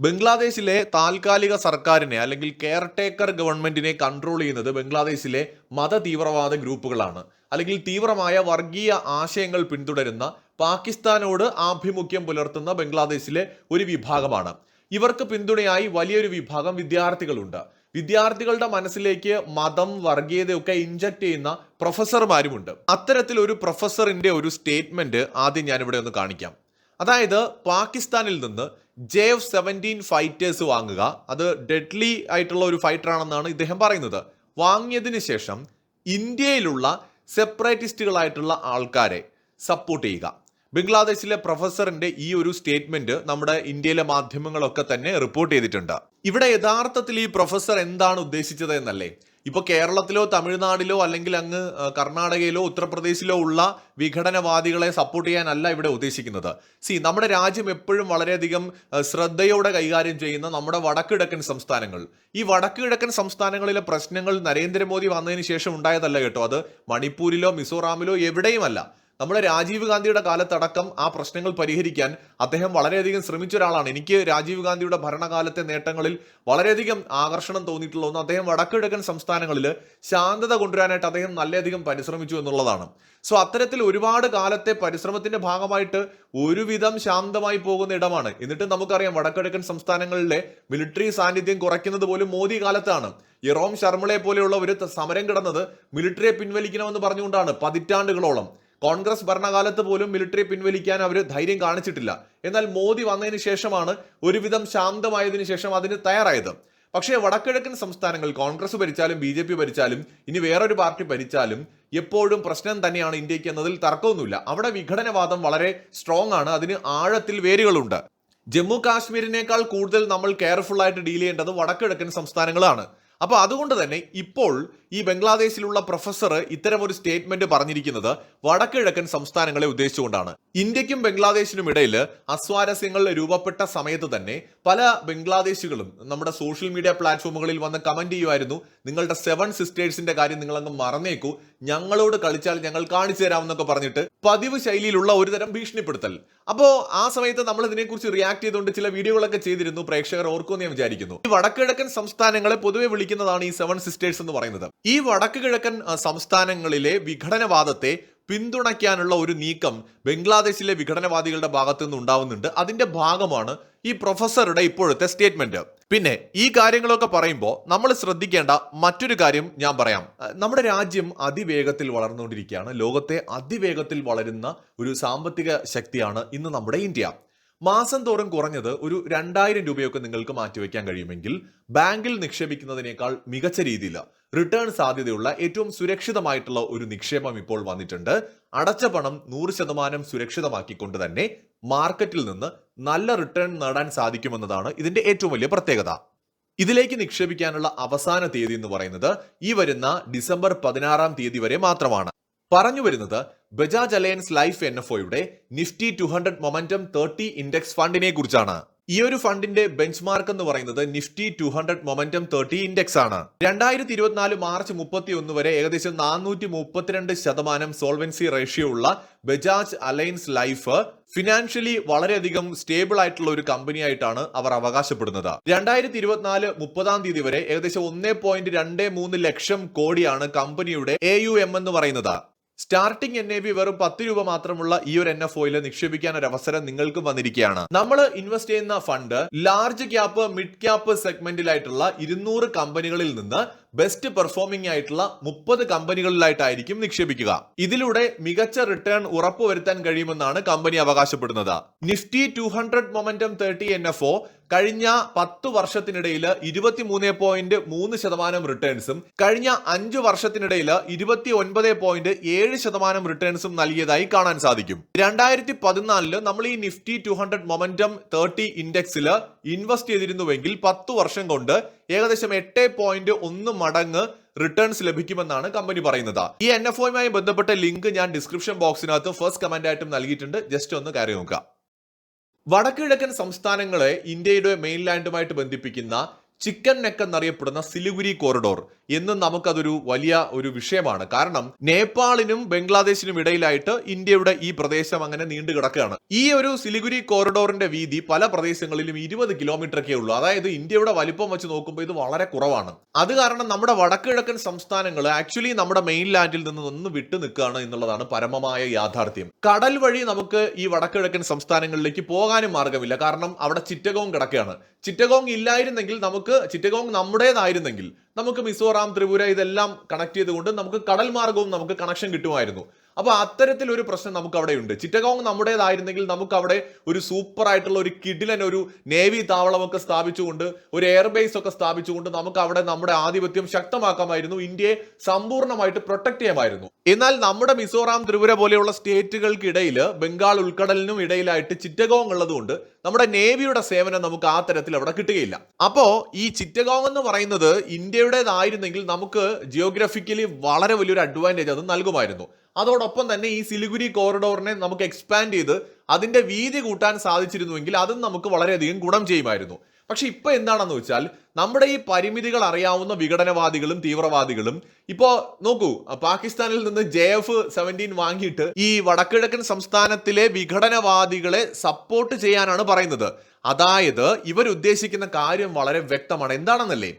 ബംഗ്ലാദേശിലെ താൽക്കാലിക സർക്കാരിനെ അല്ലെങ്കിൽ കെയർ ടേക്കർ ഗവൺമെന്റിനെ കൺട്രോൾ ചെയ്യുന്നത് ബംഗ്ലാദേശിലെ മത തീവ്രവാദ ഗ്രൂപ്പുകളാണ്. അല്ലെങ്കിൽ തീവ്രമായ വർഗീയ ആശയങ്ങൾ പിന്തുടരുന്ന പാകിസ്ഥാനോട് ആഭിമുഖ്യം പുലർത്തുന്ന ബംഗ്ലാദേശിലെ ഒരു വിഭാഗമാണ്. ഇവർക്ക് പിന്തുണയായി വലിയൊരു വിഭാഗം വിദ്യാർത്ഥികളുണ്ട്. വിദ്യാർത്ഥികളുടെ മനസ്സിലേക്ക് മതം വർഗീയതയൊക്കെ ഇഞ്ചക്ട് ചെയ്യുന്ന പ്രൊഫസർമാരുമുണ്ട്. അത്തരത്തിൽ ഒരു പ്രൊഫസറിന്റെ ഒരു സ്റ്റേറ്റ്മെന്റ് ആദ്യം ഞാനിവിടെ ഒന്ന് കാണിക്കാം. അതായത് പാകിസ്ഥാനിൽ നിന്ന് ജെ എഫ് സെവന്റീൻ ഫൈറ്റേഴ്സ് വാങ്ങുക. അത് ഡെഡ്ലി ആയിട്ടുള്ള ഒരു ഫൈറ്റർ ആണെന്നാണ് ഇദ്ദേഹം പറയുന്നത്. വാങ്ങിയതിന് ശേഷം ഇന്ത്യയിലുള്ള സെപ്പറേറ്റിസ്റ്റുകളായിട്ടുള്ള ആൾക്കാരെ സപ്പോർട്ട് ചെയ്യുക. ബംഗ്ലാദേശിലെ പ്രൊഫസറിന്റെ ഈ ഒരു സ്റ്റേറ്റ്മെന്റ് നമ്മുടെ ഇന്ത്യയിലെ മാധ്യമങ്ങളൊക്കെ തന്നെ റിപ്പോർട്ട് ചെയ്തിട്ടുണ്ട്. ഇവിടെ യഥാർത്ഥത്തിൽ ഈ പ്രൊഫസർ എന്താണ് ഉദ്ദേശിച്ചത് എന്നല്ലേ? ഇപ്പൊ കേരളത്തിലോ തമിഴ്നാടിലോ അല്ലെങ്കിൽ അങ്ങ് കർണാടകയിലോ ഉത്തർപ്രദേശിലോ ഉള്ള വിഘടനവാദികളെ സപ്പോർട്ട് ചെയ്യാനല്ല ഇവിടെ ഉദ്ദേശിക്കുന്നത്. സി നമ്മുടെ രാജ്യം എപ്പോഴും വളരെയധികം ശ്രദ്ധയോടെ കൈകാര്യം ചെയ്യുന്ന നമ്മുടെ വടക്കിഴക്കൻ സംസ്ഥാനങ്ങൾ. ഈ വടക്കിഴക്കൻ സംസ്ഥാനങ്ങളിലെ പ്രശ്നങ്ങൾ നരേന്ദ്രമോദി വന്നതിന് ശേഷം ഉണ്ടായതല്ല കേട്ടോ. അത് മണിപ്പൂരിലോ മിസോറാമിലോ എവിടെയുമല്ല. നമ്മുടെ രാജീവ് ഗാന്ധിയുടെ കാലത്തടക്കം ആ പ്രശ്നങ്ങൾ പരിഹരിക്കാൻ അദ്ദേഹം വളരെയധികം ശ്രമിച്ച ഒരാളാണ്. എനിക്ക് രാജീവ് ഗാന്ധിയുടെ ഭരണകാലത്തെ നേട്ടങ്ങളിൽ വളരെയധികം ആകർഷണം തോന്നിയിട്ടുള്ള ഒന്ന് അദ്ദേഹം വടക്കിഴക്കൻ സംസ്ഥാനങ്ങളിൽ ശാന്തത കൊണ്ടുവരാനായിട്ട് അദ്ദേഹം നല്ലധികം പരിശ്രമിച്ചു എന്നുള്ളതാണ്. സോ അത്തരത്തിൽ ഒരുപാട് കാലത്തെ പരിശ്രമത്തിന്റെ ഭാഗമായിട്ട് ഒരുവിധം ശാന്തമായി പോകുന്ന ഇടമാണ്. എന്നിട്ട് നമുക്കറിയാം വടക്കിഴക്കൻ സംസ്ഥാനങ്ങളിലെ മിലിറ്ററി സാന്നിധ്യം കുറയ്ക്കുന്നത് പോലും മോദി കാലത്താണ്. ഇറോം ശർമ്മളെ പോലെയുള്ള ഒരു സമരം കിടന്നത് മിലിറ്ററിയെ പിൻവലിക്കണമെന്ന് പറഞ്ഞുകൊണ്ടാണ് പതിറ്റാണ്ടുകളോളം. കോൺഗ്രസ് ഭരണകാലത്ത് പോലും മിലിറ്ററി പിൻവലിക്കാൻ അവർ ധൈര്യം കാണിച്ചിട്ടില്ല. എന്നാൽ മോദി വന്നതിന് ശേഷമാണ് ഒരുവിധം ശാന്തമായതിനു ശേഷം അതിന് തയ്യാറായത്. പക്ഷേ വടക്കിഴക്കൻ സംസ്ഥാനങ്ങൾ കോൺഗ്രസ് ഭരിച്ചാലും ബി ജെ പി ഭരിച്ചാലും ഇനി വേറൊരു പാർട്ടി ഭരിച്ചാലും എപ്പോഴും പ്രശ്നം തന്നെയാണ് ഇന്ത്യയ്ക്ക് എന്നതിൽ തർക്കമൊന്നുമില്ല. അവിടെ വിഘടനവാദം വളരെ സ്ട്രോങ് ആണ്. അതിന് ആഴത്തിൽ വേരുകളുണ്ട്. ജമ്മു കാശ്മീരിനേക്കാൾ കൂടുതൽ നമ്മൾ കെയർഫുൾ ആയിട്ട് ഡീൽ ചെയ്യേണ്ടത് വടക്കിഴക്കൻ സംസ്ഥാനങ്ങളാണ്. അപ്പൊ അതുകൊണ്ട് തന്നെ ഇപ്പോൾ ഈ ബംഗ്ലാദേശിലുള്ള പ്രൊഫസർ ഇത്തരം ഒരു സ്റ്റേറ്റ്മെന്റ് പറഞ്ഞിരിക്കുന്നത് വടക്കിഴക്കൻ സംസ്ഥാനങ്ങളെ ഉദ്ദേശിച്ചുകൊണ്ടാണ്. ഇന്ത്യക്കും ബംഗ്ലാദേശിനും ഇടയിൽ അസ്വാരസ്യങ്ങൾ രൂപപ്പെട്ട സമയത്ത് തന്നെ പല ബംഗ്ലാദേശികളും നമ്മുടെ സോഷ്യൽ മീഡിയ പ്ലാറ്റ്ഫോമുകളിൽ വന്ന് കമന്റ് ചെയ്യുമായിരുന്നു. നിങ്ങളുടെ സെവൻ സിസ്റ്റേഴ്സിന്റെ കാര്യം നിങ്ങൾ അങ്ങ് മറന്നേക്കൂ. ഞങ്ങളോട് കളിച്ചാൽ ഞങ്ങൾ കാണിച്ചു തരാമെന്നൊക്കെ പറഞ്ഞിട്ട് പതിവ് ശൈലിയിലുള്ള ഒരുതരം ഭീഷണിപ്പെടുത്തൽ. അപ്പോ ആ സമയത്ത് നമ്മൾ ഇതിനെക്കുറിച്ച് റിയാക്ട് ചെയ്തുകൊണ്ട് ചില വീഡിയോകളൊക്കെ ചെയ്തിരുന്നു. പ്രേക്ഷകർ ഓർക്കുമെന്ന് ഞാൻ വിചാരിക്കുന്നു. ഈ വടക്കിഴക്കൻ സംസ്ഥാനങ്ങളെ പൊതുവെ വിളിക്കുന്നതാണ് ഈ സെവൻ സിസ്റ്റേഴ്സ് എന്ന് പറയുന്നത്. ഈ വടക്ക് കിഴക്കൻ സംസ്ഥാനങ്ങളിലെ വിഘടനവാദത്തെ പിന്തുണയ്ക്കാനുള്ള ഒരു നീക്കം ബംഗ്ലാദേശിലെ വിഘടനവാദികളുടെ ഭാഗത്തു നിന്ന് ഉണ്ടാവുന്നുണ്ട്. അതിന്റെ ഭാഗമാണ് ഈ പ്രൊഫസറുടെ ഇപ്പോഴത്തെ സ്റ്റേറ്റ്മെന്റ്. പിന്നെ ഈ കാര്യങ്ങളൊക്കെ പറയുമ്പോൾ നമ്മൾ ശ്രദ്ധിക്കേണ്ട മറ്റൊരു കാര്യം ഞാൻ പറയാം. നമ്മുടെ രാജ്യം അതിവേഗത്തിൽ വളർന്നുകൊണ്ടിരിക്കുകയാണ്. ലോകത്തെ അതിവേഗത്തിൽ വളരുന്ന ഒരു സാമ്പത്തിക ശക്തിയാണ് ഇന്ന് നമ്മുടെ ഇന്ത്യ. മാസം തോറും കുറഞ്ഞത് ഒരു രണ്ടായിരം രൂപയൊക്കെ നിങ്ങൾക്ക് മാറ്റിവെക്കാൻ കഴിയുമെങ്കിൽ ബാങ്കിൽ നിക്ഷേപിക്കുന്നതിനേക്കാൾ മികച്ച രീതിയിൽ റിട്ടേൺ സാധ്യതയുള്ള ഏറ്റവും സുരക്ഷിതമായിട്ടുള്ള ഒരു നിക്ഷേപം ഇപ്പോൾ വന്നിട്ടുണ്ട്. അടച്ച പണം നൂറ് ശതമാനം സുരക്ഷിതമാക്കിക്കൊണ്ട് തന്നെ മാർക്കറ്റിൽ നിന്ന് നല്ല റിട്ടേൺ നേടാൻ സാധിക്കുമെന്നതാണ് ഇതിന്റെ ഏറ്റവും വലിയ പ്രത്യേകത. ഇതിലേക്ക് നിക്ഷേപിക്കാനുള്ള അവസാന തീയതി എന്ന് പറയുന്നത് ഈ വരുന്ന ഡിസംബർ പതിനാറാം തീയതി വരെ മാത്രമാണ്. പറഞ്ഞു വരുന്നത് Bajaj Allianz life N F ഒയുടെ Nifty two hundred momentum thirty index ഫണ്ടിനെ കുറിച്ചാണ്. ഈ ഒരു ഫണ്ടിന്റെ ബെഞ്ച് മാർക്ക് എന്ന് പറയുന്നത് Nifty two hundred momentum thirty index ആണ് രണ്ടായിരത്തി ഇരുപത്തിനാല് മാർച്ച് മുപ്പത്തി ഒന്ന് വരെ ഏകദേശം നാനൂറ്റി മുപ്പത്തിരണ്ട് ശതമാനം സോൾവൻസി റേഷ്യോ ഉള്ള ബജാജ് അലയൻസ് ലൈഫ് ഫിനാൻഷ്യലി വളരെയധികം സ്റ്റേബിൾ ആയിട്ടുള്ള ഒരു കമ്പനി ആയിട്ടാണ് അവർ അവകാശപ്പെടുന്നത്. രണ്ടായിരത്തി ഇരുപത്തിനാല് മുപ്പതാം തീയതി വരെ ഏകദേശം ഒന്നേ പോയിന്റ് രണ്ട് മൂന്ന് ലക്ഷം കോടിയാണ് കമ്പനിയുടെ എ യു എം എന്ന് പറയുന്നത്. സ്റ്റാർട്ടിംഗ് എൻ എ ബി വെറും പത്ത് രൂപ മാത്രമുള്ള ഈ ഒരു എൻ എഫ് ഒയിൽ നിക്ഷേപിക്കാൻ ഒരു അവസരം നിങ്ങൾക്കും വന്നിരിക്കുകയാണ്. നമ്മൾ ഇൻവെസ്റ്റ് ചെയ്യുന്ന fund large cap mid cap സെഗ്മെന്റിലായിട്ടുള്ള ഇരുന്നൂറ് കമ്പനികളിൽ നിന്ന് ബെസ്റ്റ് പെർഫോമിംഗ് ആയിട്ടുള്ള മുപ്പത് കമ്പനികളിലായിട്ടായിരിക്കും നിക്ഷേപിക്കുക. ഇതിലൂടെ മികച്ച റിട്ടേൺ ഉറപ്പുവരുത്താൻ കഴിയുമെന്നാണ് കമ്പനി അവകാശപ്പെടുന്നത്. Nifty two hundred momentum thirty N F O കഴിഞ്ഞ പത്ത് വർഷത്തിനിടയിൽ ഇരുപത്തിമൂന്ന് പോയിന്റ് മൂന്ന് ശതമാനം റിട്ടേൺസും കഴിഞ്ഞ അഞ്ചു വർഷത്തിനിടയിൽ ഇരുപത്തി ഒൻപത് പോയിന്റ് ഏഴ് ശതമാനം റിട്ടേൺസും നൽകിയതായി കാണാൻ സാധിക്കും. രണ്ടായിരത്തി പതിനാലിൽ നമ്മൾ ഈ Nifty two hundred momentum thirty ഇൻഡെക്സിൽ invest ചെയ്തിരുന്നുവെങ്കിൽ പത്ത് വർഷം കൊണ്ട് ഏകദേശം എട്ട് പോയിന്റ് ഒന്ന് മടങ്ങ് റിട്ടേൺസ് ലഭിക്കുമെന്നാണ് കമ്പനി പറയുന്നത്. ഈ എൻ എഫ് ഒയുമായി ബന്ധപ്പെട്ട ലിങ്ക് ഞാൻ ഡിസ്ക്രിപ്ഷൻ ബോക്സിനകത്ത് ഫസ്റ്റ് കമന്റ് ആയിട്ടും നൽകിയിട്ടുണ്ട്. ജസ്റ്റ് ഒന്ന് കയറി നോക്കുക. വടക്കിഴക്കൻ സംസ്ഥാനങ്ങളെ ഇന്ത്യയുടെ മെയിൻലാൻഡുമായിട്ട് ബന്ധിപ്പിക്കുന്ന ചിക്കൻ നെക്ക് എന്നറിയപ്പെടുന്ന സിലിഗുരി കോറിഡോർ എന്നും നമുക്കതൊരു വലിയ ഒരു വിഷയമാണ്. കാരണം നേപ്പാളിനും ബംഗ്ലാദേശിനും ഇടയിലായിട്ട് ഇന്ത്യയുടെ ഈ പ്രദേശം അങ്ങനെ നീണ്ടു കിടക്കുകയാണ്. ഈ ഒരു സിലിഗുരി കോറിഡോറിന്റെ വീതി പല പ്രദേശങ്ങളിലും ഇരുപത് കിലോമീറ്റർ ഒക്കെ ഉള്ളൂ. അതായത് ഇന്ത്യയുടെ വലിപ്പം വെച്ച് നോക്കുമ്പോൾ ഇത് വളരെ കുറവാണ്. അത് കാരണം നമ്മുടെ വടക്കുകിഴക്കൻ സംസ്ഥാനങ്ങൾ ആക്ച്വലി നമ്മുടെ മെയിൻ ലാൻഡിൽ നിന്ന് ഒന്ന് വിട്ടു നിൽക്കുകയാണ് എന്നുള്ളതാണ് പരമമായ യാഥാർത്ഥ്യം. കടൽ വഴി നമുക്ക് ഈ വടക്കുകിഴക്കൻ സംസ്ഥാനങ്ങളിലേക്ക് പോകാനും മാർഗമില്ല കാരണം അവിടെ ചിറ്റകവും കിടക്കുകയാണ്. ചിറ്റകോങ് ഇല്ലായിരുന്നെങ്കിൽ നമുക്ക് ചിറ്റഗോങ് നമ്മുടേതായിരുന്നെങ്കിൽ നമുക്ക് മിസോറാം ത്രിപുര ഇതെല്ലാം കണക്ട് ചെയ്തുകൊണ്ട് നമുക്ക് കടൽ മാർഗവും നമുക്ക് കണക്ഷൻ കിട്ടുമായിരുന്നു. അപ്പോൾ അത്തരത്തിൽ ഒരു പ്രശ്നം നമുക്ക് അവിടെ ഉണ്ട് ചിറ്റഗോങ് നമ്മുടേതായിരുന്നെങ്കിൽ നമുക്ക് അവിടെ ഒരു സൂപ്പർ ആയിട്ടുള്ള ഒരു കിഡിലൻ ഒരു നേവി താവളമൊക്കെ സ്ഥാപിച്ചുകൊണ്ട് ഒരു എയർബേസ് ഒക്കെ സ്ഥാപിച്ചുകൊണ്ട് നമുക്ക് അവിടെ നമ്മുടെ ആധിപത്യം ശക്തമാക്കാമായിരുന്നു. ഇന്ത്യയെ സമ്പൂർണമായിട്ട് പ്രൊട്ടക്ട് ചെയ്യാമായിരുന്നു. എന്നാൽ നമ്മുടെ മിസോറാം ത്രിപുര പോലെയുള്ള സ്റ്റേറ്റുകൾക്കിടയിൽ ബംഗാൾ ഉൾക്കടലിനും ഇടയിലായിട്ട് ചിറ്റഗോങ് ഉള്ളതുകൊണ്ട് നമ്മുടെ നേവിയുടെ സേവനം നമുക്ക് ആ തരത്തിൽ അവിടെ കിട്ടുകയില്ല. അപ്പോൾ ഈ ചിറ്റഗോങ് എന്ന് പറയുന്നത് ഇന്ത്യയുടേതായിരുന്നെങ്കിൽ നമുക്ക് ജിയോഗ്രഫിക്കലി വളരെ വലിയൊരു അഡ്വാന്റേജ് അത് നൽകുമായിരുന്നു. അതോടൊപ്പം തന്നെ ഈ സിലിഗുരി കോറിഡോറിനെ നമുക്ക് എക്സ്പാൻഡ് ചെയ്ത് അതിന്റെ വീതി കൂട്ടാൻ സാധിച്ചിരുന്നുവെങ്കിൽ അതും നമുക്ക് വളരെയധികം ഗുണം ചെയ്യുമായിരുന്നു. പക്ഷെ ഇപ്പൊ എന്താണെന്ന് വെച്ചാൽ നമ്മുടെ ഈ പരിമിതികൾ അറിയാവുന്ന വിഘടനവാദികളും തീവ്രവാദികളും ഇപ്പോ നോക്കൂ പാകിസ്ഥാനിൽ നിന്ന് ജെ എഫ് സെവന്റീൻ വാങ്ങിയിട്ട് ഈ വടക്കിഴക്കൻ സംസ്ഥാനത്തിലെ വിഘടനവാദികളെ സപ്പോർട്ട് ചെയ്യാനാണ് പറയുന്നത്. അതായത് ഇവരുദ്ദേശിക്കുന്ന കാര്യം വളരെ വ്യക്തമാണ്. എന്താണെന്നല്ലേ?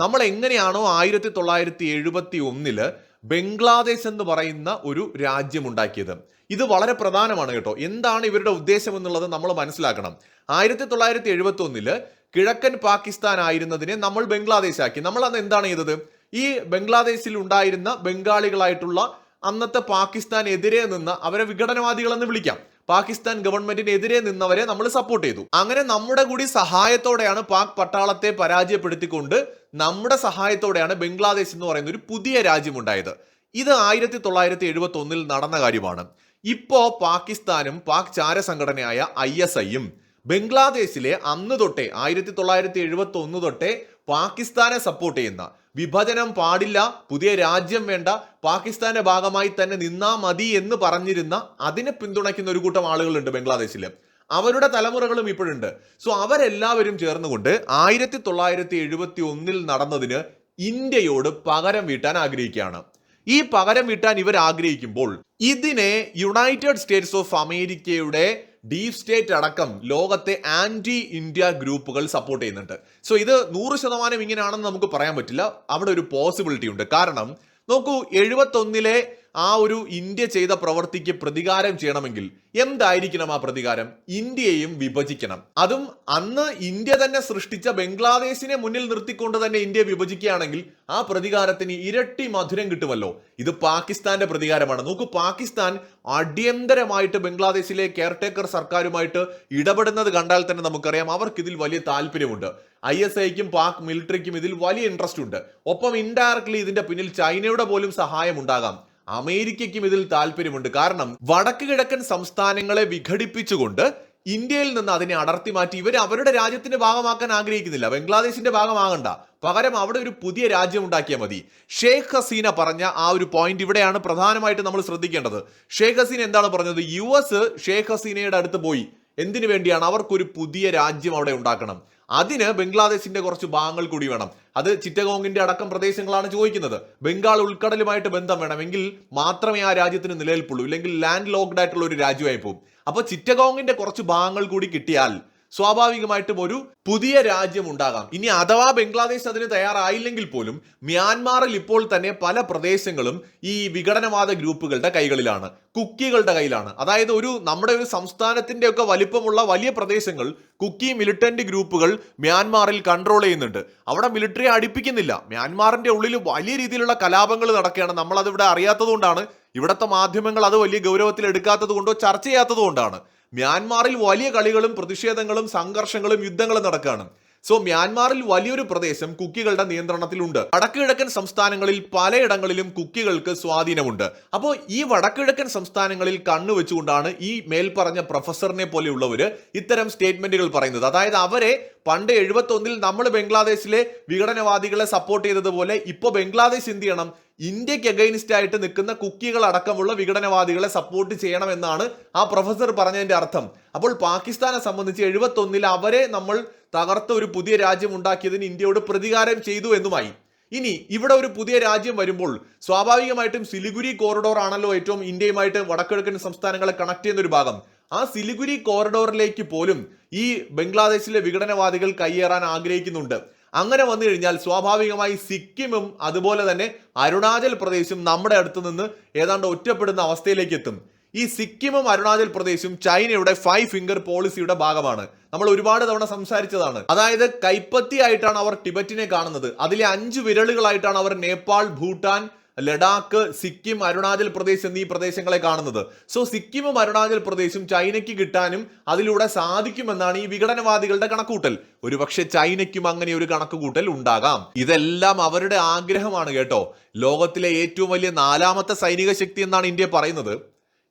നമ്മൾ എങ്ങനെയാണോ ആയിരത്തി തൊള്ളായിരത്തി എഴുപത്തി ഒന്നിൽ ബംഗ്ലാദേശ് എന്ന് പറയുന്ന ഒരു രാജ്യം ഉണ്ടാക്കിയത് ഇത് വളരെ പ്രധാനമാണ് കേട്ടോ. എന്താണ് ഇവരുടെ ഉദ്ദേശം എന്നുള്ളത് നമ്മൾ മനസ്സിലാക്കണം. ആയിരത്തി തൊള്ളായിരത്തി എഴുപത്തി ഒന്നിൽ കിഴക്കൻ പാകിസ്ഥാൻ ആയിരുന്നതിനെ നമ്മൾ ബംഗ്ലാദേശ് ആക്കി. നമ്മൾ അന്ന് എന്താണ് ചെയ്തത്? ഈ ബംഗ്ലാദേശിൽ ഉണ്ടായിരുന്ന ബംഗാളികളായിട്ടുള്ള അന്നത്തെ പാകിസ്ഥാനെതിരെ നിന്ന് അവരെ വിഘടനവാദികളെന്ന് വിളിക്കാം. പാകിസ്ഥാൻ ഗവൺമെന്റിനെതിരെ നിന്നവരെ നമ്മൾ സപ്പോർട്ട് ചെയ്തു. അങ്ങനെ നമ്മുടെ കൂടി സഹായത്തോടെയാണ് പാക് പട്ടാളത്തെ പരാജയപ്പെടുത്തിക്കൊണ്ട് നമ്മുടെ സഹായത്തോടെയാണ് ബംഗ്ലാദേശ് എന്ന് പറയുന്ന ഒരു പുതിയ രാജ്യമുണ്ടായത്. ഇത് ആയിരത്തി തൊള്ളായിരത്തി എഴുപത്തി ഒന്നിൽ നടന്ന കാര്യമാണ്. ഇപ്പോ പാകിസ്ഥാനും പാക് ചാര സംഘടനയായ ഐ എസ് ഐയും ബംഗ്ലാദേശിലെ അന്ന് തൊട്ടേ ആയിരത്തി തൊള്ളായിരത്തി എഴുപത്തി ഒന്ന് തൊട്ടേ പാകിസ്ഥാനെ സപ്പോർട്ട് ചെയ്യുന്ന വിഭജനം പാടില്ല പുതിയ രാജ്യം വേണ്ട പാകിസ്ഥാന്റെ ഭാഗമായി തന്നെ നിന്നാ മതി എന്ന് പറഞ്ഞിരുന്ന അതിനെ പിന്തുണയ്ക്കുന്ന ഒരു കൂട്ടം ആളുകളുണ്ട് ബംഗ്ലാദേശിൽ അവരുടെ തലമുറകളും ഇപ്പോഴുണ്ട്. സോ അവരെല്ലാവരും ചേർന്നുകൊണ്ട് ആയിരത്തി തൊള്ളായിരത്തി എഴുപത്തി ഒന്നിൽ നടന്നതിന് ഇന്ത്യയോട് പകരം വീട്ടാൻ ആഗ്രഹിക്കുകയാണ്. ഈ പകരം വീട്ടാൻ ഇവർ ആഗ്രഹിക്കുമ്പോൾ ഇതിനെ യുണൈറ്റഡ് സ്റ്റേറ്റ്സ് ഓഫ് അമേരിക്കയുടെ ഡീപ് സ്റ്റേറ്റ് അടക്കം ലോകത്തെ ആന്റി ഇന്ത്യ ഗ്രൂപ്പുകൾ സപ്പോർട്ട് ചെയ്യുന്നുണ്ട്. സോ ഇത് നൂറ് ശതമാനം ഇങ്ങനെയാണെന്ന് നമുക്ക് പറയാൻ പറ്റില്ല. അവിടെ ഒരു പോസിബിലിറ്റി ഉണ്ട്. കാരണം നോക്കൂ എഴുപത്തൊന്നിലെ ആ ഒരു ഇന്ത്യ ചെയ്ത പ്രവൃത്തിക്ക് പ്രതികാരം ചെയ്യണമെങ്കിൽ എന്തായിരിക്കണം ആ പ്രതികാരം? ഇന്ത്യയെയും വിഭജിക്കണം. അതും അന്ന് ഇന്ത്യ തന്നെ സൃഷ്ടിച്ച ബംഗ്ലാദേശിനെ മുന്നിൽ നിർത്തിക്കൊണ്ട് തന്നെ ഇന്ത്യ വിഭജിക്കുകയാണെങ്കിൽ ആ പ്രതികാരത്തിന് ഇരട്ടി മധുരം കിട്ടുമല്ലോ. ഇത് പാകിസ്ഥാന്റെ പ്രതികാരമാണ്. നോക്കൂ പാകിസ്ഥാൻ അടിയന്തരമായിട്ട് ബംഗ്ലാദേശിലെ കെയർടേക്കർ സർക്കാരുമായിട്ട് ഇടപെടുന്നത് കണ്ടാൽ തന്നെ നമുക്കറിയാം അവർക്ക് ഇതിൽ വലിയ താല്പര്യമുണ്ട്. ഐ എസ് ഐക്കും പാക് മിലിറ്ററിക്കും ഇതിൽ വലിയ ഇൻട്രസ്റ്റ് ഉണ്ട്. ഒപ്പം ഇൻഡയറക്ട്ലി ഇതിന്റെ പിന്നിൽ ചൈനയുടെ പോലും സഹായം ഉണ്ടാകാം. അമേരിക്കയ്ക്കും ഇതിൽ താല്പര്യമുണ്ട്. കാരണം വടക്ക് കിഴക്കൻ സംസ്ഥാനങ്ങളെ വിഘടിപ്പിച്ചുകൊണ്ട് ഇന്ത്യയിൽ നിന്ന് അതിനെ അടർത്തി മാറ്റി. ഇവർ അവരുടെ രാജ്യത്തിന്റെ ഭാഗമാക്കാൻ ആഗ്രഹിക്കുന്നില്ല. ബംഗ്ലാദേശിന്റെ ഭാഗമാകണ്ട. പകരം അവിടെ ഒരു പുതിയ രാജ്യം ഉണ്ടാക്കിയാൽ മതി. ഷേഖ് ഹസീന പറഞ്ഞ ആ ഒരു പോയിന്റ് ഇവിടെയാണ് പ്രധാനമായിട്ട് നമ്മൾ ശ്രദ്ധിക്കേണ്ടത്. ഷേഖ് ഹസീന എന്താണ് പറഞ്ഞത്? യു എസ് ഷേഖ് ഹസീനയുടെ അടുത്ത് പോയി. എന്തിനു വേണ്ടിയാണ്? അവർക്കൊരു പുതിയ രാജ്യം അവിടെ ഉണ്ടാക്കണം. അതിന് ബംഗ്ലാദേശിന്റെ കുറച്ച് ഭാഗങ്ങൾ കൂടി വേണം. അത് ചിറ്റഗോങ്ങിന്റെ അടക്കം പ്രദേശങ്ങളാണ് ചോദിക്കുന്നത്. ബംഗാൾ ഉൾക്കടലുമായിട്ട് ബന്ധം വേണമെങ്കിൽ മാത്രമേ ആ രാജ്യത്തിന് നിലനിൽപ്പുള്ളൂ. ഇല്ലെങ്കിൽ ലാൻഡ് ലോക്ഡ് ആയിട്ടുള്ള ഒരു രാജ്യമായി പോകും. അപ്പൊ ചിറ്റഗോങ്ങിന്റെ കുറച്ച് ഭാഗങ്ങൾ കൂടി കിട്ടിയാൽ സ്വാഭാവികമായിട്ടും ഒരു പുതിയ രാജ്യം ഉണ്ടാകാം. ഇനി അഥവാ ബംഗ്ലാദേശ് അതിന് തയ്യാറായില്ലെങ്കിൽ പോലും മ്യാൻമാറിൽ ഇപ്പോൾ തന്നെ പല പ്രദേശങ്ങളും ഈ വിഘടനവാദ ഗ്രൂപ്പുകളുടെ കൈകളിലാണ് കുക്കികളുടെ കയ്യിലാണ് അതായത് ഒരു നമ്മുടെ ഒരു സംസ്ഥാനത്തിന്റെ ഒക്കെ വലിപ്പമുള്ള വലിയ പ്രദേശങ്ങൾ കുക്കി മിലിറ്റന്റ് ഗ്രൂപ്പുകൾ മ്യാൻമാറിൽ കൺട്രോൾ ചെയ്യുന്നുണ്ട്. അവിടെ മിലിറ്ററി അടുപ്പിക്കുന്നില്ല. മ്യാൻമാറിന്റെ ഉള്ളിൽ വലിയ രീതിയിലുള്ള കലാപങ്ങൾ നടക്കുകയാണ്. നമ്മൾ അതിവിടെ അറിയാത്തതുകൊണ്ടാണ് ഇവിടുത്തെ മാധ്യമങ്ങൾ അത് വലിയ ഗൗരവത്തിൽ എടുക്കാത്തത് കൊണ്ടോ ചർച്ച ചെയ്യാത്തത് കൊണ്ടാണ് മ്യാൻമാറിൽ വലിയ കളികളും പ്രതിഷേധങ്ങളും സംഘർഷങ്ങളും യുദ്ധങ്ങളും നടക്കുകയാണ് സോ മ്യാൻമാറിൽ വലിയൊരു പ്രദേശം കുക്കികളുടെ നിയന്ത്രണത്തിലുണ്ട്. വടക്കുകിഴക്കൻ സംസ്ഥാനങ്ങളിൽ പലയിടങ്ങളിലും കുക്കികൾക്ക് സ്വാധീനമുണ്ട്. അപ്പോൾ ഈ വടക്കുകിഴക്കൻ സംസ്ഥാനങ്ങളിൽ കണ്ണുവെച്ചുകൊണ്ടാണ് ഈ മേൽപ്പറഞ്ഞ പ്രൊഫസറിനെ പോലെയുള്ളവർ ഇത്തരം സ്റ്റേറ്റ്മെന്റുകൾ പറയുന്നത്. അതായത് അവരെ പണ്ട് എഴുപത്തി ഒന്നിൽ നമ്മൾ ബംഗ്ലാദേശിലെ വിഘടനവാദികളെ സപ്പോർട്ട് ചെയ്തതുപോലെ ഇപ്പോൾ ബംഗ്ലാദേശ് എന്ത് ചെയ്യണം? ഇന്ത്യയ്ക്ക് അഗൈൻസ്റ്റ് ആയിട്ട് നിൽക്കുന്ന കുക്കികൾ അടക്കമുള്ള വിഘടനവാദികളെ സപ്പോർട്ട് ചെയ്യണമെന്നാണ് ആ പ്രൊഫസർ പറഞ്ഞതിന്റെ അർത്ഥം. അപ്പോൾ പാകിസ്ഥാനെ സംബന്ധിച്ച് എഴുപത്തൊന്നിൽ അവരെ നമ്മൾ തകർത്ത ഒരു പുതിയ രാജ്യം ഉണ്ടാക്കിയതിന് ഇന്ത്യയോട് പ്രതികാരം ചെയ്തു എന്നുമായി. ഇനി ഇവിടെ ഒരു പുതിയ രാജ്യം വരുമ്പോൾ സ്വാഭാവികമായിട്ടും സിലിഗുരി കോറിഡോർ ആണല്ലോ ഏറ്റവും ഇന്ത്യയുമായിട്ട് വടക്കിഴക്കൻ സംസ്ഥാനങ്ങളെ കണക്ട് ചെയ്യുന്ന ഒരു ഭാഗം. ആ സിലിഗുരി കോറിഡോറിലേക്ക് പോലും ഈ ബംഗ്ലാദേശിലെ വിഘടനവാദികൾ കയ്യേറാൻ ആഗ്രഹിക്കുന്നുണ്ട്. അങ്ങനെ വന്നു കഴിഞ്ഞാൽ സ്വാഭാവികമായി സിക്കിമും അതുപോലെ തന്നെ അരുണാചൽ പ്രദേശും നമ്മുടെ അടുത്ത് നിന്ന് ഏതാണ്ട് ഒറ്റപ്പെടുന്ന അവസ്ഥയിലേക്ക് എത്തും. ഈ സിക്കിമും അരുണാചൽ പ്രദേശും ചൈനയുടെ ഫൈവ് ഫിംഗർ പോളിസിയുടെ ഭാഗമാണ്. നമ്മൾ ഒരുപാട് തവണ സംസാരിച്ചതാണ്. അതായത് കൈപ്പത്തി ആയിട്ടാണ് അവർ ടിബറ്റിനെ കാണുന്നത്. അതിലെ അഞ്ച് വിരലുകളായിട്ടാണ് അവർ നേപ്പാൾ ഭൂട്ടാൻ ലഡാക്ക് സിക്കിം അരുണാചൽ പ്രദേശ് എന്നീ പ്രദേശങ്ങളെ കാണുന്നത്. സോ സിക്കിമും അരുണാചൽ പ്രദേശും ചൈനയ്ക്ക് കിട്ടാനും അതിലൂടെ സാധിക്കുമെന്നാണ് ഈ വിഘടനവാദികളുടെ കണക്കൂട്ടൽ ഒരുപക്ഷെ ചൈനയ്ക്കും അങ്ങനെ ഒരു കണക്കുകൂട്ടൽ ഉണ്ടാകാം. ഇതെല്ലാം അവരുടെ ആഗ്രഹമാണ് കേട്ടോ. ലോകത്തിലെ ഏറ്റവും വലിയ നാലാമത്തെ സൈനിക ശക്തി എന്നാണ് ഇന്ത്യ പറയുന്നത്.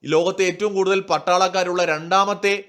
ലോകത്തെ ഏറ്റവും കൂടുതൽ പട്ടാളക്കാരുള്ള രണ്ടാമത്തെ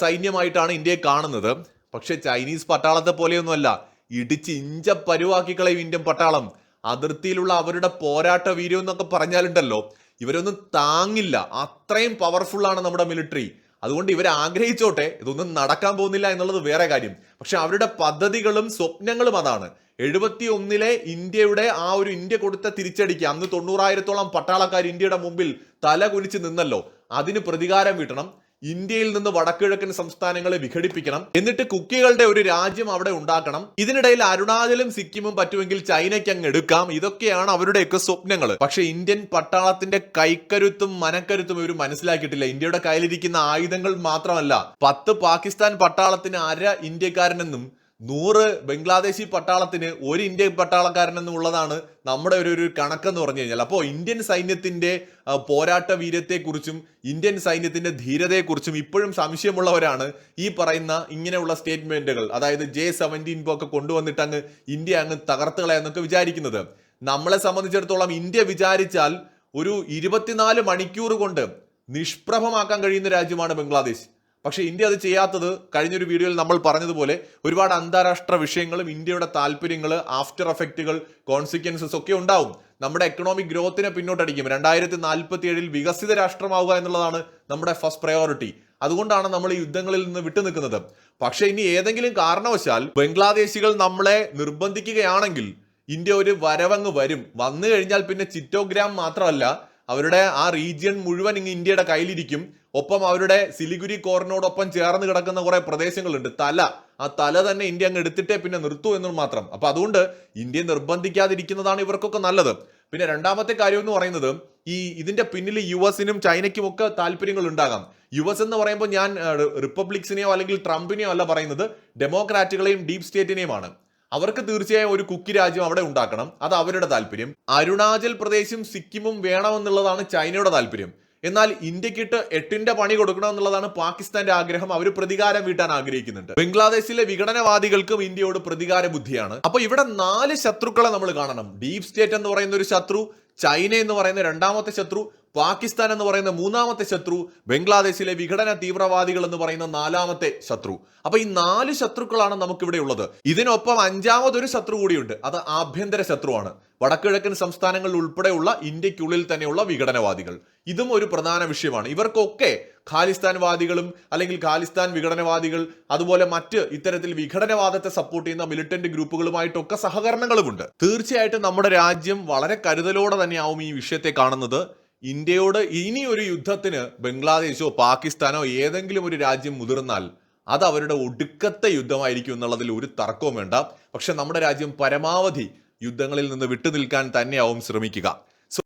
സൈന്യമായിട്ടാണ് ഇന്ത്യയെ കാണുന്നത്. പക്ഷേ ചൈനീസ് പട്ടാളത്തെ പോലെയൊന്നുമല്ല. ഇടിച്ച് ഇഞ്ച പരുവാക്കി കളയും ഇന്ത്യൻ പട്ടാളം. അതിർത്തിയിലുള്ള അവരുടെ പോരാട്ട വീര്യം എന്നൊക്കെ പറഞ്ഞാലുണ്ടല്ലോ ഇവരൊന്നും താങ്ങില്ല. അത്രയും പവർഫുൾ ആണ് നമ്മുടെ മിലിറ്ററി അതുകൊണ്ട് ഇവർ ആഗ്രഹിച്ചോട്ടെ ഇതൊന്നും നടക്കാൻ പോകുന്നില്ല എന്നുള്ളത് വേറെ കാര്യം. പക്ഷെ അവരുടെ പദ്ധതികളും സ്വപ്നങ്ങളും അതാണ്. എഴുപത്തി ഒന്നിലെ ഇന്ത്യയുടെ ആ ഒരു ഇന്ത്യ കൊടുത്ത തിരിച്ചടിക്ക് അന്ന് തൊണ്ണൂറായിരത്തോളം പട്ടാളക്കാർ ഇന്ത്യയുടെ മുമ്പിൽ തല കുനിച്ച് നിന്നല്ലോ. അതിന് പ്രതികാരം വീട്ടണം. ഇന്ത്യയിൽ നിന്ന് വടക്കിഴക്കൻ സംസ്ഥാനങ്ങളെ വിഘടിപ്പിക്കണം. എന്നിട്ട് കുക്കികളുടെ ഒരു രാജ്യം അവിടെ ഉണ്ടാക്കണം. ഇതിനിടയിൽ അരുണാചലും സിക്കിമും പറ്റുമെങ്കിൽ ചൈനയ്ക്ക് അങ്ങ് എടുക്കാം. ഇതൊക്കെയാണ് അവരുടെയൊക്കെ സ്വപ്നങ്ങൾ. പക്ഷെ ഇന്ത്യൻ പട്ടാളത്തിന്റെ കൈക്കരുത്തും മനക്കരുത്തും ഇവർ മനസ്സിലാക്കിയിട്ടില്ല. ഇന്ത്യയുടെ കയ്യിലിരിക്കുന്ന ആയുധങ്ങൾ മാത്രമല്ല പത്ത് പാകിസ്ഥാൻ പട്ടാളത്തിന് അര ഇന്ത്യക്കാരനെന്നും നൂറ് ബംഗ്ലാദേശി പട്ടാളത്തിന് ഒരു ഇന്ത്യൻ പട്ടാളക്കാരൻ എന്നുള്ളതാണ് നമ്മുടെ ഒരു ഒരു കണക്കെന്ന് പറഞ്ഞു കഴിഞ്ഞാൽ. അപ്പോൾ ഇന്ത്യൻ സൈന്യത്തിന്റെ പോരാട്ട വീര്യത്തെക്കുറിച്ചും ഇന്ത്യൻ സൈന്യത്തിന്റെ ധീരതയെക്കുറിച്ചും ഇപ്പോഴും സംശയമുള്ളവരാണ് ഈ പറയുന്ന ഇങ്ങനെയുള്ള സ്റ്റേറ്റ്മെന്റുകൾ അതായത് ജെ സെവന്റീൻ ഒക്കെ കൊണ്ടുവന്നിട്ട് അങ്ങ് ഇന്ത്യ അങ്ങ് തകർത്തുകളെന്നൊക്കെ വിചാരിക്കുന്നത്. നമ്മളെ സംബന്ധിച്ചിടത്തോളം ഇന്ത്യ വിചാരിച്ചാൽ ഒരു ഇരുപത്തിനാല് മണിക്കൂർ കൊണ്ട് നിഷ്പ്രഭമാക്കാൻ കഴിയുന്ന രാജ്യമാണ് ബംഗ്ലാദേശ്. പക്ഷേ ഇന്ത്യ അത് ചെയ്യാത്തത് കഴിഞ്ഞൊരു വീഡിയോയിൽ നമ്മൾ പറഞ്ഞതുപോലെ ഒരുപാട് അന്താരാഷ്ട്ര വിഷയങ്ങളും ഇന്ത്യയുടെ താല്പര്യങ്ങൾ ആഫ്റ്റർ എഫക്റ്റുകൾ കോൺസിക്വൻസസ് ഒക്കെ ഉണ്ടാവും. നമ്മുടെ എക്കണോമിക് ഗ്രോത്തിനെ പിന്നോട്ടടിക്കും. രണ്ടായിരത്തി നാൽപ്പത്തി ഏഴിൽ വികസിത രാഷ്ട്രമാവുക എന്നുള്ളതാണ് നമ്മുടെ ഫസ്റ്റ് പ്രയോറിറ്റി അതുകൊണ്ടാണ് നമ്മൾ ഈ യുദ്ധങ്ങളിൽ നിന്ന് വിട്ടുനിൽക്കുന്നത്. പക്ഷേ ഇനി ഏതെങ്കിലും കാരണവശാൽ ബംഗ്ലാദേശികൾ നമ്മളെ നിർബന്ധിക്കുകയാണെങ്കിൽ ഇന്ത്യ ഒരു വരവങ്ങ് വരും. വന്നു കഴിഞ്ഞാൽ പിന്നെ ചിറ്റോഗ്രാം മാത്രമല്ല അവരുടെ ആ റീജിയൻ മുഴുവൻ ഇങ്ങ് ഇന്ത്യയുടെ കയ്യിലിരിക്കും. ഒപ്പം അവരുടെ സിലിഗുരി കോറിനോടൊപ്പം ചേർന്ന് കിടക്കുന്ന കുറെ പ്രദേശങ്ങളുണ്ട്. തല. ആ തല തന്നെ ഇന്ത്യ അങ്ങ് എടുത്തിട്ടേ പിന്നെ നിർത്തൂ എന്ന് മാത്രം. അപ്പൊ അതുകൊണ്ട് ഇന്ത്യ നിർബന്ധിക്കാതിരിക്കുന്നതാണ് ഇവർക്കൊക്കെ നല്ലത്. പിന്നെ രണ്ടാമത്തെ കാര്യം എന്ന് പറയുന്നത് ഈ ഇതിന്റെ പിന്നിൽ യു എസിനും ചൈനയ്ക്കും ഒക്കെ താല്പര്യങ്ങൾ ഉണ്ടാകാം. യു എസ് എന്ന് പറയുമ്പോൾ ഞാൻ റിപ്പബ്ലിക്സിനെയോ അല്ലെങ്കിൽ ട്രംപിനെയോ അല്ല പറയുന്നത് ഡെമോക്രാറ്റുകളെയും ഡീപ് സ്റ്റേറ്റിനെയുമാണ്. അവർക്ക് തീർച്ചയായും ഒരു കുക്കി രാജ്യം അവിടെ ഉണ്ടാക്കണം. അത് അവരുടെ താല്പര്യം. അരുണാചൽ പ്രദേശും സിക്കിമും വേണമെന്നുള്ളതാണ് ചൈനയുടെ താല്പര്യം. എന്നാൽ ഇന്ത്യക്കിട്ട് എട്ടിന്റെ പണി കൊടുക്കണം എന്നുള്ളതാണ് പാകിസ്ഥാന്റെ ആഗ്രഹം. അവർ പ്രതികാരം വീട്ടാൻ ആഗ്രഹിക്കുന്നുണ്ട്. ബംഗ്ലാദേശിലെ വിഘടനവാദികൾക്കും ഇന്ത്യയോട് പ്രതികാര ബുദ്ധിയാണ്. അപ്പൊ ഇവിടെ നാല് ശത്രുക്കളെ നമ്മൾ കാണണം. ഡീപ് സ്റ്റേറ്റ് എന്ന് പറയുന്ന ഒരു ശത്രു ചൈന എന്ന് പറയുന്ന രണ്ടാമത്തെ ശത്രു പാകിസ്ഥാൻ എന്ന് പറയുന്ന മൂന്നാമത്തെ ശത്രു ബംഗ്ലാദേശിലെ വിഘടന തീവ്രവാദികൾ എന്ന് പറയുന്ന നാലാമത്തെ ശത്രു. അപ്പൊ ഈ നാല് ശത്രുക്കളാണ് നമുക്കിവിടെ ഉള്ളത്. ഇതിനൊപ്പം അഞ്ചാമതൊരു ശത്രു കൂടിയുണ്ട്. അത് ആഭ്യന്തര ശത്രുവാണ്. വടക്കിഴക്കൻ സംസ്ഥാനങ്ങളിൽ ഉൾപ്പെടെയുള്ള ഇന്ത്യക്കുള്ളിൽ തന്നെയുള്ള വിഘടനവാദികൾ. ഇതും ഒരു പ്രധാന വിഷയമാണ്. ഇവർക്കൊക്കെ ഖാലിസ്ഥാൻവാദികളും അല്ലെങ്കിൽ ഖാലിസ്ഥാൻ വിഘടനവാദികൾ അതുപോലെ മറ്റ് ഇത്തരത്തിൽ വിഘടനവാദത്തെ സപ്പോർട്ട് ചെയ്യുന്ന മിലിറ്റന്റ് ഗ്രൂപ്പുകളുമായിട്ടൊക്കെ സഹകരണങ്ങളുമുണ്ട്. തീർച്ചയായിട്ടും നമ്മുടെ രാജ്യം വളരെ കരുതലോടെ തന്നെയാവും ഈ വിഷയത്തെ കാണുന്നത്. ഇന്ത്യയോട് ഇനി ഒരു യുദ്ധത്തിന് ബംഗ്ലാദേശോ പാകിസ്ഥാനോ ഏതെങ്കിലും ഒരു രാജ്യം മുതിർന്നാൽ അത് അവരുടെ ഒടുക്കത്തെ യുദ്ധമായിരിക്കും എന്നുള്ളതിൽ ഒരു തർക്കവും വേണ്ട. പക്ഷെ നമ്മുടെ രാജ്യം പരമാവധി യുദ്ധങ്ങളിൽ നിന്ന് വിട്ടുനിൽക്കാൻ തന്നെയാവും ശ്രമിക്കുക.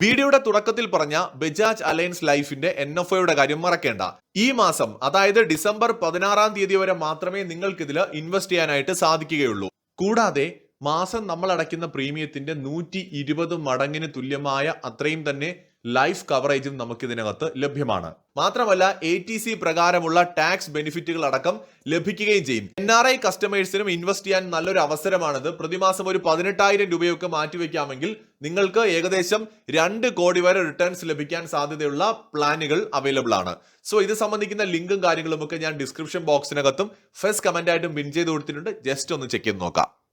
വീഡിയോയുടെ തുടക്കത്തിൽ പറഞ്ഞ ബജാജ് അലയൻസ് ലൈഫിന്റെ എൻ എഫ് ഒയുടെ കാര്യം മറക്കേണ്ട. ഈ മാസം അതായത് ഡിസംബർ പതിനാറാം തീയതി വരെ മാത്രമേ നിങ്ങൾക്ക് ഇതിൽ ഇൻവെസ്റ്റ് ചെയ്യാനായിട്ട് സാധിക്കുകയുള്ളൂ. കൂടാതെ മാസം നമ്മൾ അടയ്ക്കുന്ന പ്രീമിയത്തിന്റെ നൂറ്റി ഇരുപത് മടങ്ങിന് തുല്യമായ അത്രയും തന്നെ ലൈഫ് കവറേജും നമുക്ക് ഇതിനകത്ത് ലഭ്യമാണ്. മാത്രമല്ല എ ടി സി പ്രകാരമുള്ള ടാക്സ് ബെനിഫിറ്റുകൾ അടക്കം ലഭിക്കുകയും ചെയ്യും. എൻ ആർ ഐ കസ്റ്റമേഴ്സിനും ഇൻവെസ്റ്റ് ചെയ്യാൻ നല്ലൊരു അവസരമാണിത്. പ്രതിമാസം ഒരു പതിനെട്ടായിരം രൂപയൊക്കെ മാറ്റിവെക്കാമെങ്കിൽ നിങ്ങൾക്ക് ഏകദേശം രണ്ട് കോടി വരെ റിട്ടേൺസ് ലഭിക്കാൻ സാധ്യതയുള്ള പ്ലാനുകൾ അവൈലബിൾ ആണ് സോ ഇത് സംബന്ധിക്കുന്ന ലിങ്കും കാര്യങ്ങളും ഒക്കെ ഞാൻ ഡിസ്ക്രിപ്ഷൻ ബോക്സിനകത്തും ഫസ്റ്റ് കമന്റ് ആയിട്ടും പിൻ ചെയ്ത് കൊടുത്തിട്ടുണ്ട്. ജസ്റ്റ് ഒന്ന് ചെക്ക് ചെയ്ത് നോക്കാം.